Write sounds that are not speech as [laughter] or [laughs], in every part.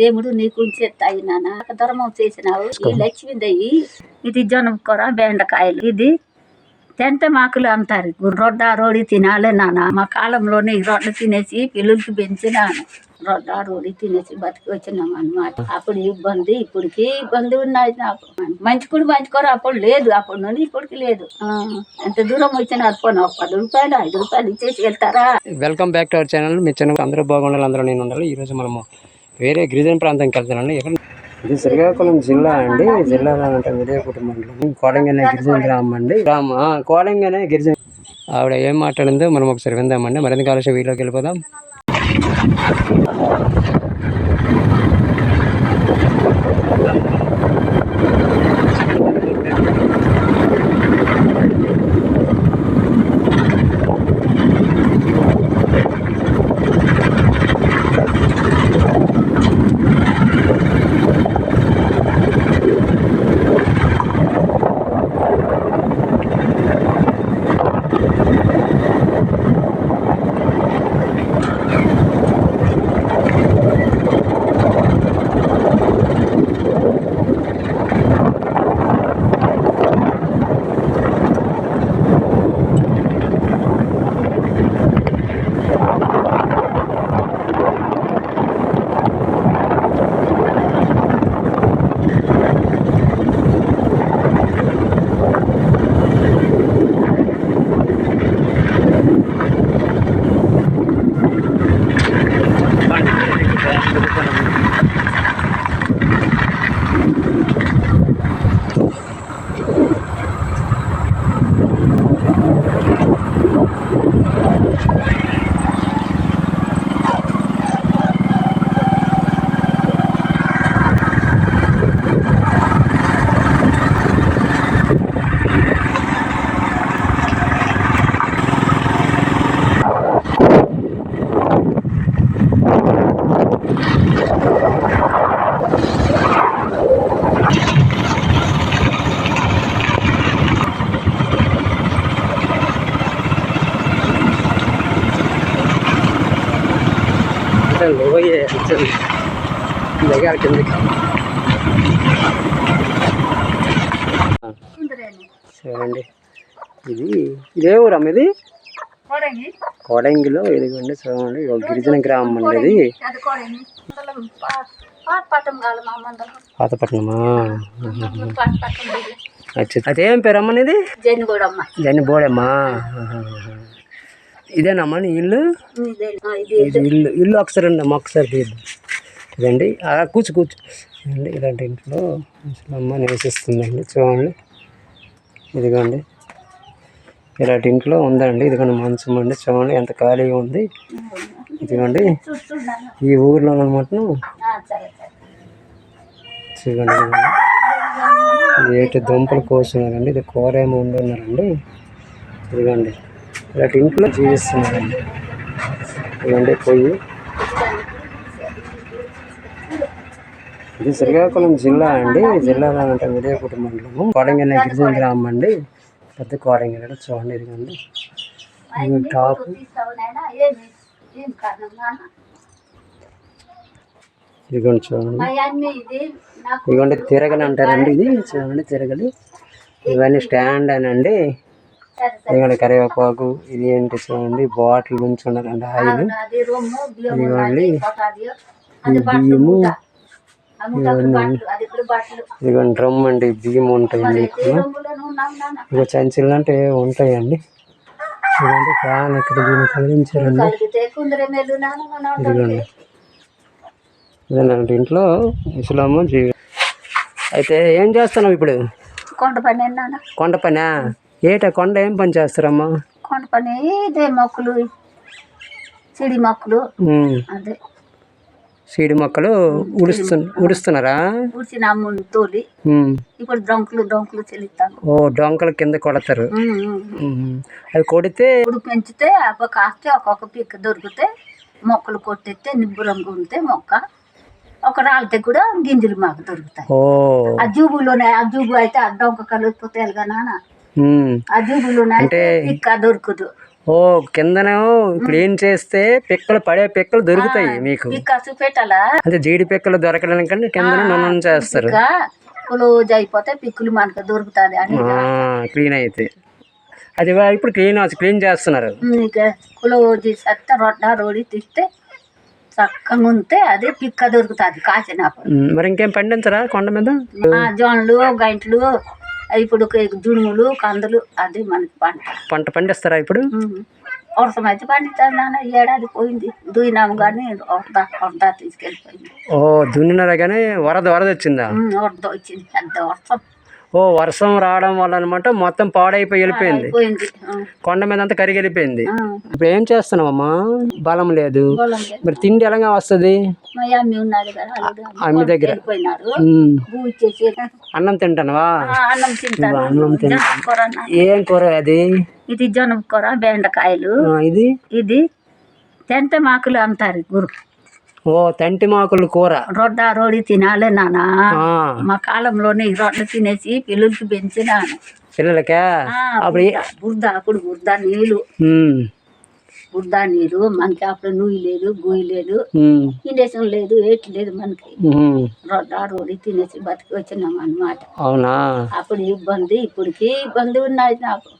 దేవుడు నీకు ఉంచేస్తాయి నాన్న ధర్మం చేసినావు. ఈ లక్ష్మీదేవి ఇది జొన్నకూర బెండకాయలు. ఇది తెంట మాకులు అంటారు. రొడ్డ రోడి తినాలి నాన్న మా కాలంలోనే ఈ రొడ్డ తినేసి పిల్లలకి పెంచినాను. రొడ్డ రోడి తినేసి బతికి వచ్చినాం అనమాట అప్పుడు ఇబ్బంది ఇప్పటికి ఇబ్బంది ఉన్నాయి నాకు. మంచి కూడా మంచి కూర అప్పుడు లేదు. అప్పుడు నుండి ఇప్పటికి లేదు. ఎంత దూరం వచ్చినా పోను. ఒక పది రూపాయలు ఐదు రూపాయలు ఇచ్చేసి వెళ్తారా? Welcome back to our channel me channel అందరూ బాగుండాలి అందరూ నేను ఉండాలి. ఈరోజు మనము వేరే గిరిజన ప్రాంతానికి వెళ్తానండి ఎక్కడ ఇది శ్రీకాకుళం జిల్లా అండి. జిల్లాలో అంటే విజయపూట మండలం. కోడంగనే గిరిజన గ్రామం అండి. గ్రామం కోడంగనే గిరిజన ఆవిడ ఏం మాట్లాడిందో మనం ఒకసారి విందామండి. మరింత కాలుష్య వీడియోకి వెళ్ళిపోదాం. లోయే దగ్గర కిందకి చూడండి. ఇది ఇదే ఊరమ్మ ఇది కోడంగి. కోడంగిలో ఇదిగోండి చూడండి గిరిజన గ్రామం అండి ఇది పాతపట్నమా. అచ్చా. అదేం పేరు ఇది జైనగూడమ్మ దాన్ని బోడమ్మా ఇదేనమ్మా నీ ఇల్లు? ఇదే ఇల్లు. ఇల్లు. ఒకసారి అండి అమ్మ ఒకసారి తీద్దాం ఇదండి. కూర్చో కూర్చో. అండి ఇలాంటి ఇంట్లో ముసలమ్మ నివసిస్తుందండి చూడండి. ఇదిగోండి. ఇలాంటి ఇంట్లో ఉందండి. ఇదిగోండి మంచం అండి. చూడండి ఎంత ఖాళీగా ఉంది. ఇదిగోండి. ఈ ఊర్లో అనమాట చూడండి. ఏటి దుంపలు కోస్తున్నారండి. ఇది కూర ఏమో వండున్నారండి ఇదిగోండి. ఇలాంటి ఇంట్లో జీవిస్తున్నారండి ఇదిగోండి పొయ్యి. ఇది శ్రీకాకుళం జిల్లా అండి. జిల్లాలో అంటే విదయ మండలము. కోడంగనే గిరిజన గ్రామం అండి. పెద్ద కోడంగన చూడండి ఇదిగోండి. టాప్. ఇదిగోండి చూడండి. ఇదిగోండి తిరగలి అంటారండి ఇది. చూడండి తిరగలి. ఇవన్నీ స్టాండ్ అని అండి. ఇదిగోండి కరివేపాకు ఇది ఏంటి చూడండి బాటిల్ ఉంచున్నారండి ఆయిల్. ఇదిగోండి బియ్యము ఇదిగోండి. డ్రమ్ అండి బియ్యం ఉన్నాం నాన్న. ఇక సంచులు అంటే ఉంటాయండి. ఇదిగోండి ఫ్యాన్ ఇక్కడ దీన్ని మన ఇదిగోండి. ఇదేనండి ఇంట్లో ముసలమ్మ జీవి. అయితే ఏం చేస్తున్నావు ఇప్పుడు? కొండ పని కొండ పనా? ఏటా కొండ ఏం పని చేస్తారమ్మా? కొండ పని ఇదే మొక్కలు చెడి మొక్కలు. అదే. సీడి మొక్కలు ఉడుస్తు ఉడుస్తున్నారా? అమ్ముని తోలి. ఇప్పుడు డొంకులు డొంకులు చెల్లిస్తాను. ఓ డొంకల కింద కొడతారు. అవి కొడితే ఇప్పుడు పెంచితే ఒక కాస్తే ఒక్కొక్క పిక్క దొరికితే మొక్కలు కొట్టేస్తే నిబ్బు రంగు ఉంటే మొక్క. ఒక రాలితే కూడా గింజలు మాకు దొరుకుతాయి. ఓ. ఆ జూబులోనే ఆ జూబు అయితే ఆ డొంక కలిగిపోతే ఎలాగా అంటే- దొరకదు. ఓ కిందనేమో క్లీన్ చేస్తే పిక్కలు పడే పిక్కలు దొరుకుతాయి మీకు. అంటే జీడి పిక్కలు దొరకడానికంటే కింద నూనె చేస్తారు క్లోజ్ అయిపోతే పిక్కులు మనకు దొరుకుతుంది అని క్లీన్ అయితే. అది ఇప్పుడు క్లీన్ క్లీన్ చేస్తున్నారు. ఇక క్లోజ్ చేస్తే రొడ్డ రోడి తీస్తే చక్కగా ఉంటే అదే పిక్క దొరుకుతుంది కాచినప్పుడు ఉమ్, మరి ఇంకేం పండించరా కొండ మీద? ఆ, జొన్నలు గంటలు ఇప్పుడు జుడుములు కందులు అది మనకి పంట. పంట పండిస్తారా ఇప్పుడు. వర్షం అయితే పండిస్తాను నాన్న. ఏడాది పోయింది. దుయినాము కానీ వరద వరద తీసుకెళ్ళిపోయింది. ఓ దున్నినారా కానీ వరద వరద వచ్చిందా? వరద వచ్చింది. పెద్ద వర్షం ఓ వర్షం రావడం వల్ల అనమాట మొత్తం పాడైపోయి వెళ్ళిపోయింది. కొండ మీద అంతా కరిగి వెళ్ళిపోయింది. ఇప్పుడు ఏం చేస్తున్నావమ్మా? బలం లేదు. మరి తిండి ఎలాగా వస్తుంది? అమ్మి దగ్గర. అన్నం తింటానవా? అన్నం తింటాను. తింటా. ఏం కూర అది? ఇది జొన్న కూర బెండకాయలు. ఇది? ఇది తెంట మాకులు అంటారు గురు. ఓ తంటి మాకులు కూర. రొడ్డ రోడి తినాలి నాన్న ఆ, మా కాలంలోనే రొడ్డ తినేసి పిల్లలకి పెంచినాను. పిల్లలకా? అప్పుడు బురద, అప్పుడు బురద నీళ్ళు. బురద నీరు మనకి అప్పుడు నుయ్యి లేదు గుయ్యి లేదు. ఇండేషన్ లేదు ఏటి లేదు మనకి. రొడ్డ రోడి తినేసి బతికి వచ్చినాం అన్నమాట. అవునా? అప్పుడు ఇబ్బంది ఇప్పటికి ఇబ్బంది ఉన్నది నాకు.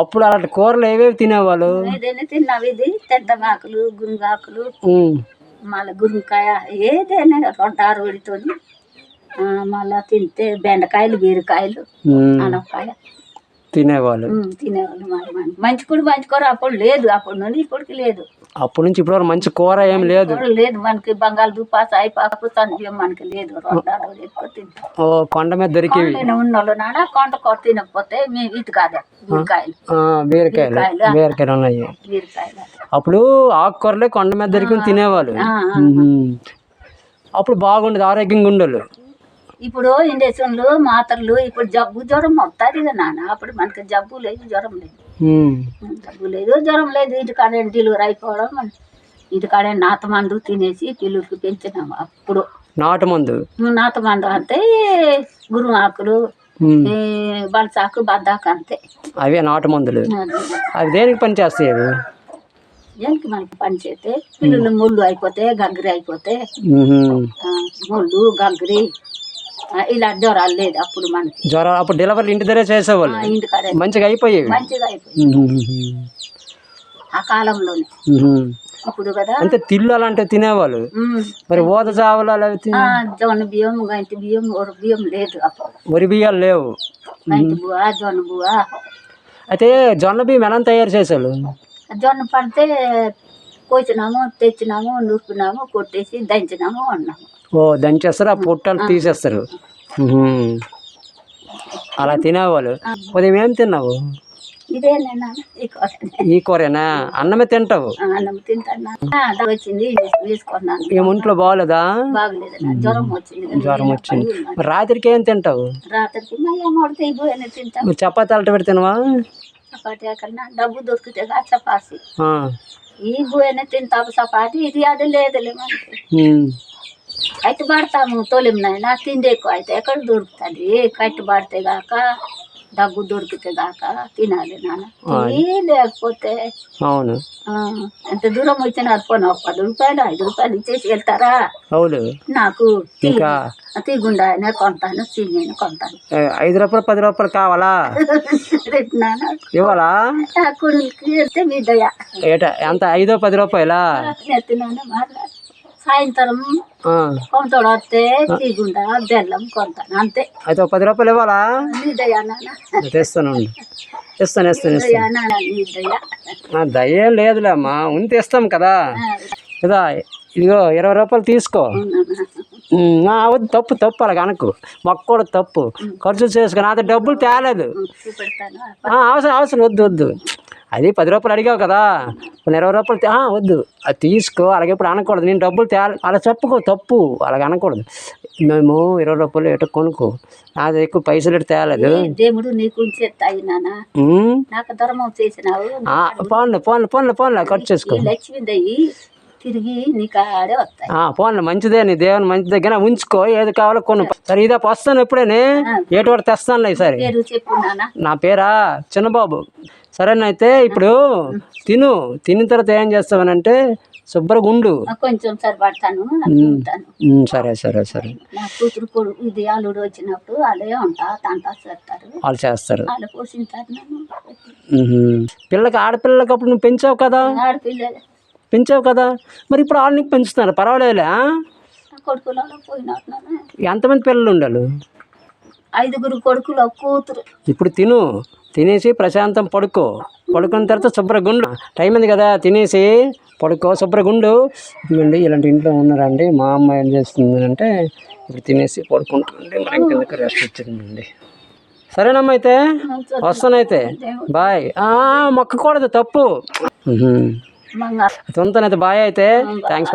అప్పుడు అలాంటి కూరలు ఏవేవి తినేవాళ్ళు? తిన్నావు ఇది? తెద్ద మాకులు గుంగాకులు మళ్ళీ గుంకాయ ఏదైనా రొడ్డ రోడితో మళ్ళా తింటే బెండకాయలు బీరకాయలు అనపకాయ. తినేవాళ్ళు. తినేవాళ్ళు మంచి కూడా మంచి కూర అప్పుడు లేదు. అప్పుడు నుండి ఇప్పటికి లేదు. అప్పటి నుంచి వరకు మంచి కూర ఏం లేదు. లేదు. మనకి బంగాళదుంప సాయిపాకు సన్నియం మనకి లేదు. ఓ కొండ మీద దొరికేవి. కొండలో ఉన్నోళ్ళు నాన్న కొండ కూర తినకపోతే మేము ఇటు కాదు బీరకాయలు ఉన్నాయి. అప్పుడు ఆకుకూరలే కొండ మీద దొరికి తినేవాళ్ళు. అప్పుడు బాగుండేది ఆరోగ్యంగా ఉండేవాళ్ళు. ఇప్పుడు ఇండక్షన్లు మాత్రలు ఇప్పుడు జబ్బు జ్వరం వస్తుంది కదా నాన్న అప్పుడు మనకి జబ్బు లేదు జ్వరం లేదు. లేదు జ్వరం లేదు ఇంటికాడే డెలివరీ అయిపోవడం ఇంటికాడే నాత మందు తినేసి పిల్లలకి పెంచినాము అప్పుడు. నాటు మందు? నాత మందు అంటే గురువు ఆకులు బలసాకు బద్దాకు అంతే. అవే నాటు మందులు. అవి దేనికి పని చేస్తాయి అవి? దేనికి మనకి పని చేస్తే పిల్లలు ముళ్ళు అయిపోతే గగ్గరి అయిపోతే. ముళ్ళు గగ్గరి ఇలా జ్వరాలు లేదు అప్పుడు మనకి. జ్వరం అప్పుడు డెలివరీ ఇంటి దగ్గరే చేసేవాళ్ళు. ఇంటికాడే మంచిగా అయిపోయేవి. మంచిగా అయిపోయింది. ఆ కాలంలోనే. ఉహుం. ఇప్పుడు కదా. అంటే తిల్లు అలాంటివి తినేవాళ్ళు. మరి ఊద చావలు అలా జొన్న బియ్యం గంటి బియ్యం ఒర బియ్యం లేదు అప్పుడు. వరి బియ్యాలు లేవు. గంటి జొన్న బువ్వ. అయితే జొన్న బియ్యం ఎలా తయారు చేసేవాళ్ళు? జొన్న పడితే కోసినాము తెచ్చినాము నూరుకున్నాము కొట్టేసి దంచినాము అన్నాము. ఓ దంచేస్తారు ఆ పొట్టాలు తీసేస్తారు. అలా తినేవాళ్ళు. ఉదయం ఏం తిన్నావు? ఈ కూరేనా. అన్నమే తింటావు? వచ్చింది ఏం ఒంట్లో బాగోలేదా? జ్వరం వచ్చింది రాత్రికి ఏం తింటావు? చపాతీ అల్ట పెడితేనవా డబ్బు దొరికితే చపాతి. ఆ. ఈ బోయన తింటాము చపాతి ఇది అది లేదులే. కట్టు పడతాము తొలిం నాయన తిండి ఎక్కువ అయితే ఎక్కడ డబ్బు దొరికితే గాక తినాలి నాన్న. తిని లేకపోతే అవును. ఎంత దూరం వచ్చినారు పోనీ ఒక పది రూపాయలు ఐదు రూపాయలు ఇచ్చేసి వెళ్తారా? అవును. నాకు ఇంకా? తీగుండానే కొంటాను సీనియన్ కొంటాను. ఐదు రూపాయలు పది రూపాయలు కావాలా? [laughs] ఇవ్వాలా? ఆ కుడులకి వెళ్తే మీ దయ. ఏట ఎంత? ఐదో పది రూపాయలా? ఎత్తున్నాను మాట్లా సాయంత్రం. కొంటాడు వస్తే తీగుండా బెల్లం కొంటాను అంతే. అయితే ఒక పది రూపాయలు ఇవ్వాలా? తెస్తాను ఇస్తాను ఇస్తాను ఇస్తాను దయ నాన్న నీ దయ నా దయ ఏం లేదులే అమ్మా ఉంటే ఇస్తాం కదా. కదా ఇదిగో ఇరవై రూపాయలు తీసుకో. ఉమ్, ఆ, వద్దు తప్పు తప్పు అలాగ అనకు మొక్క కూడా తప్పు. ఖర్చు చేసుకుని అది డబ్బులు తేలేదు. అవసరం అవసరం వద్దు వద్దు. అది పది రూపాయలు అడిగావు కదా. కొన్ని ఇరవై రూపాయలు వద్దు. అది తీసుకో అలాగే ఇప్పుడు అనకూడదు. నేను డబ్బులు తే అలా చెప్పుకో తప్పు. అలాగ అనకూడదు. మేము ఇరవై రూపాయలు ఎటు కొనుక్కో. నాది ఎక్కువ పైసలు ఎటు తేలేదు. దేవుడు నీకు నాకు ధర్మం చేసినావు. పోన్లే పోన్లే పోన్లే పోన్లే ఖర్చు చేసుకో. లక్ష్మీదయ్యి తిరిగి నీ కాడే వస్తాయి. పోన్లే మంచిదే నీ దేవుని మంచిదే కానీ ఉంచుకో ఏది కావాలో కొను. సరే. ఇదే వస్తాను ఎప్పుడేనే? ఏటి వాడు తెస్తానులే ఈసారి. నా పేరా? చిన్నబాబు. సరేనైతే ఇప్పుడు తిను. తిన్న తర్వాత ఏం చేస్తావనంటే శుభ్రంగా ఉండు. కొంచెం సరిపడతాను సరే సరే సరే. నా కూతురు కొడుకు ఇది అల్లుడు వచ్చినప్పుడు వాళ్ళే ఉంటా తంట చేస్తారు. వాళ్ళు చేస్తారు. వాళ్ళు పోషించారు. పిల్లకి ఆడపిల్లకి అప్పుడు నువ్వు పెంచావు కదా? ఆడపిల్లలు. పెంచావు కదా. మరి ఇప్పుడు వాళ్ళు నీకు పెంచుతున్నారు. పర్వాలేదులే. ఎంతమంది పిల్లలు ఉండాలి? ఐదుగురు కొడుకులు కూతురు. ఇప్పుడు తిను. తినేసి ప్రశాంతం పడుకో. పడుకున్న తర్వాత శుభ్రగుండు. టైం ఉంది కదా తినేసి పడుకో. శుభ్రగుండు. ఇదిగోండి ఇలాంటి ఇంట్లో ఉన్నారండి. మా అమ్మ ఏం చేస్తుంది అంటే ఇప్పుడు తినేసి పడుకుంటుంది మరి ఇంకెందుకు రెస్ట్ ఇచ్చిందండి. సరేనమ్మా అయితే. వస్తానైతే బాయ్. ఆ, మొక్కకూడదు తప్పు. సొంతనైతే బాయ్ అయితే థ్యాంక్స్